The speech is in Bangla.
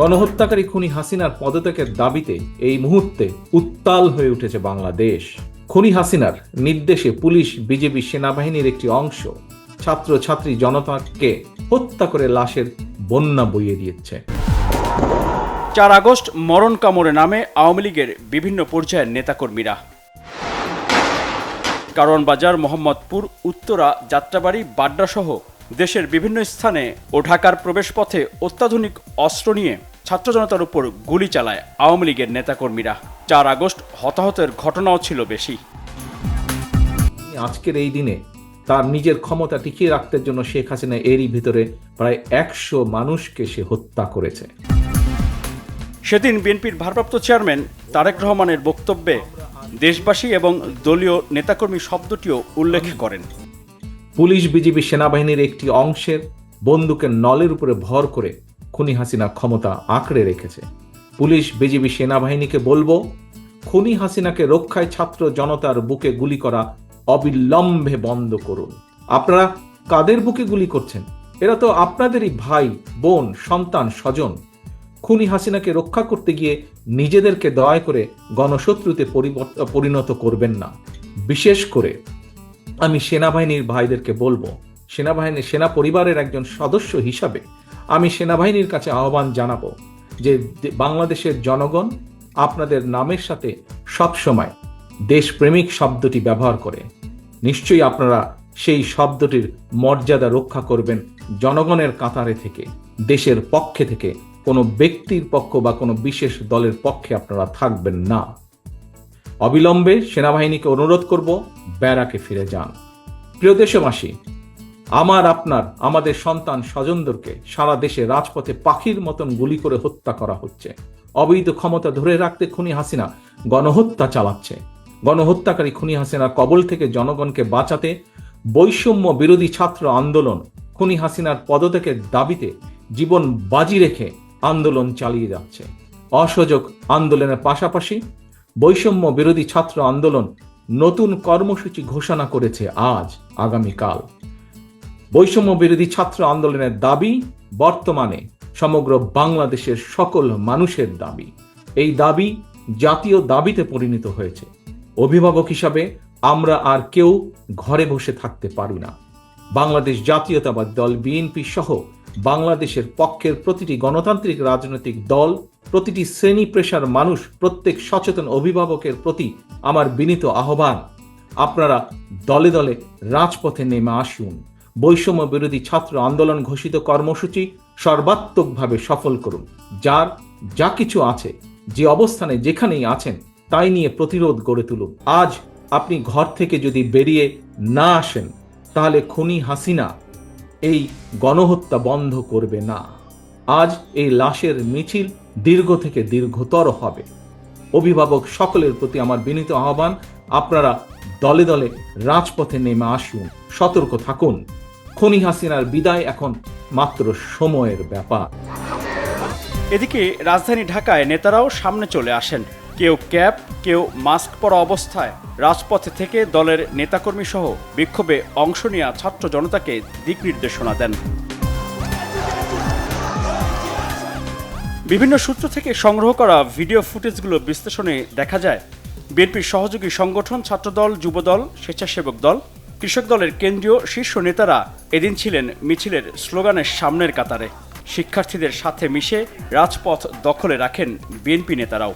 গণহত্যাকারী খুনি হাসিনার পদত্যাগের দাবিতে এই মুহূর্তে উত্তাল হয়ে উঠেছে বাংলাদেশ। খুনি হাসিনার নির্দেশে পুলিশ, বিজেপি সেনাবাহিনীর একটি অংশ ছাত্র ছাত্রী জনতাকে হত্যা করে লাশের বন্যা বইয়ে দিয়েছে। চার আগস্ট মরণ কামড়ে নামে আওয়ামী লীগের বিভিন্ন পর্যায়ের নেতাকর্মীরা। কারণ বাজার মোহাম্মদপুর, উত্তরা, যাত্রাবাড়ি বাড্ডাসহ দেশের বিভিন্ন স্থানে ও ঢাকার প্রবেশপথে অত্যাধুনিক অস্ত্র নিয়ে ছাত্র জনতার উপর গুলি চালায় আওয়ামী লীগের নেতাকর্মীরা। চার আগস্ট হতাহতের ঘটনাও ছিল বেশি। আজকের এই দিনে তার নিজের ক্ষমতা টিকিয়ে রাখতে জন্য শেখ হাসিনা এরই ভিতরে প্রায় একশো মানুষকে সে হত্যা করেছে। সেদিন বিএনপির ভারপ্রাপ্ত চেয়ারম্যান তারেক রহমানের বক্তব্যে দেশবাসী এবং দলীয় নেতাকর্মী শব্দটিও উল্লেখ করেন। পুলিশ বিজিবি সেনাবাহিনীর একটি অংশের বন্দুকের নলের উপরে ভর করে খুনি হাসিনা ক্ষমতা আঁকড়ে রেখেছে। পুলিশ, বিজিবি সেনাবাহিনীকে বলব, খুনি হাসিনাকে রক্ষায় ছাত্র জনতার বুকে গুলি করা অবিলম্বে বন্ধ করুন। আপনারা কাদের বুকে গুলি করছেন? এরা তো আপনাদেরই ভাই, বোন, সন্তান, স্বজন। খুনি হাসিনাকে রক্ষা করতে গিয়ে নিজেদেরকে দয়া করে গণশত্রুতে পরিণত করবেন না। বিশেষ করে আমি সেনাবাহিনীর ভাইদেরকে বলব, সেনাবাহিনী, সেনা পরিবারের একজন সদস্য হিসাবে আমি সেনাবাহিনীর কাছে আহ্বান জানাব যে বাংলাদেশের জনগণ আপনাদের নামের সাথে সবসময় দেশপ্রেমিক শব্দটি ব্যবহার করে। নিশ্চয়ই আপনারা সেই শব্দটির মর্যাদা রক্ষা করবেন জনগণের কাতারে থেকে, দেশের পক্ষে থেকে, কোনো ব্যক্তির পক্ষ বা কোনো বিশেষ দলের পক্ষে আপনারা থাকবেন না। অবিলম্বে সেনাবাহিনীকে অনুরোধ করব ব্যারাকে ফিরে যান। প্রিয় দেশবাসী আমার আপনার, আমাদের সন্তান স্বজনদেরকে সারা দেশে রাজপথে পাখির মতন গুলি করে হত্যা করা হচ্ছে। অবৈধ ক্ষমতা ধরে রাখতে খুনি হাসিনা গণহত্যা চালাচ্ছে। গণহত্যাকারী খুনি হাসিনার কবল থেকে জনগণকে বাঁচাতে বৈষম্য বিরোধী ছাত্র আন্দোলন খুনি হাসিনার পদত্যাগের দাবিতে জীবন বাজি রেখে আন্দোলন চালিয়ে যাচ্ছে। অসহযোগ আন্দোলনের পাশাপাশি বৈষম্য বিরোধী ছাত্র আন্দোলন নতুন কর্মসূচি ঘোষণা করেছে আজ, আগামীকাল। বৈষম্য বিরোধী ছাত্র আন্দোলনের দাবি বর্তমানে সমগ্র বাংলাদেশের সকল মানুষের দাবি। এই দাবি জাতীয় দাবিতে পরিণত হয়েছে। অভিভাবক হিসাবে আমরা আর কেউ ঘরে বসে থাকতে পারি না। বাংলাদেশ জাতীয়তাবাদ দল বিএনপি সহ বাংলাদেশের পক্ষের প্রতিটি গণতান্ত্রিক রাজনৈতিক দল, প্রতিটি শ্রেণি পেশার মানুষ, প্রত্যেক সচেতন অভিভাবকের প্রতি আমার বিনীত আহ্বান। আপনারা দলে দলে রাজপথে নেমে আসুন। বৈষম্য বিরোধী ছাত্র আন্দোলন ঘোষিত কর্মসূচি সর্বাত্মকভাবে সফল করুন। যার যা কিছু আছে, যে অবস্থানে যেখানেই আছেন, তাই নিয়ে প্রতিরোধ গড়ে তুলুন। আজ আপনি ঘর থেকে যদি বেরিয়ে না আসেন, তাহলে খুনি হাসিনা এই গণহত্যা বন্ধ করবে না। আজ এই লাশের মিছিল দীর্ঘ থেকে দীর্ঘতর হবে। অভিভাবক সকলের প্রতি আমার বিনীত আহ্বান, আপনারা দলে দলে রাজপথে নেমে আসুন, সতর্ক থাকুন। খনি হাসিনার বিদায় এখন মাত্র সময়ের ব্যাপার। এদিকে রাজধানী ঢাকায় নেতারাও সামনে চলে আসেন। কেউ ক্যাপ, কেউ মাস্ক পরা অবস্থায়। রাজপথে থেকে দলের নেতাকর্মী সহ বিক্ষোভে অংশ নেওয়া ছাত্র জনতাকে দিক নির্দেশনা দেন। বিভিন্ন সূত্র থেকে সংগ্রহ করা ভিডিও ফুটেজগুলো বিশ্লেষণে দেখা যায়, বিএনপির সহযোগী সংগঠন ছাত্রদল, যুবদল, স্বেচ্ছাসেবক দল কৃষক দলের কেন্দ্রীয় শীর্ষ নেতারা এদিন ছিলেন মিছিলের স্লোগানের সামনের কাতারে। শিক্ষার্থীদের সাথে মিশে রাজপথ দখলে রাখেন বিএনপি নেতারাও।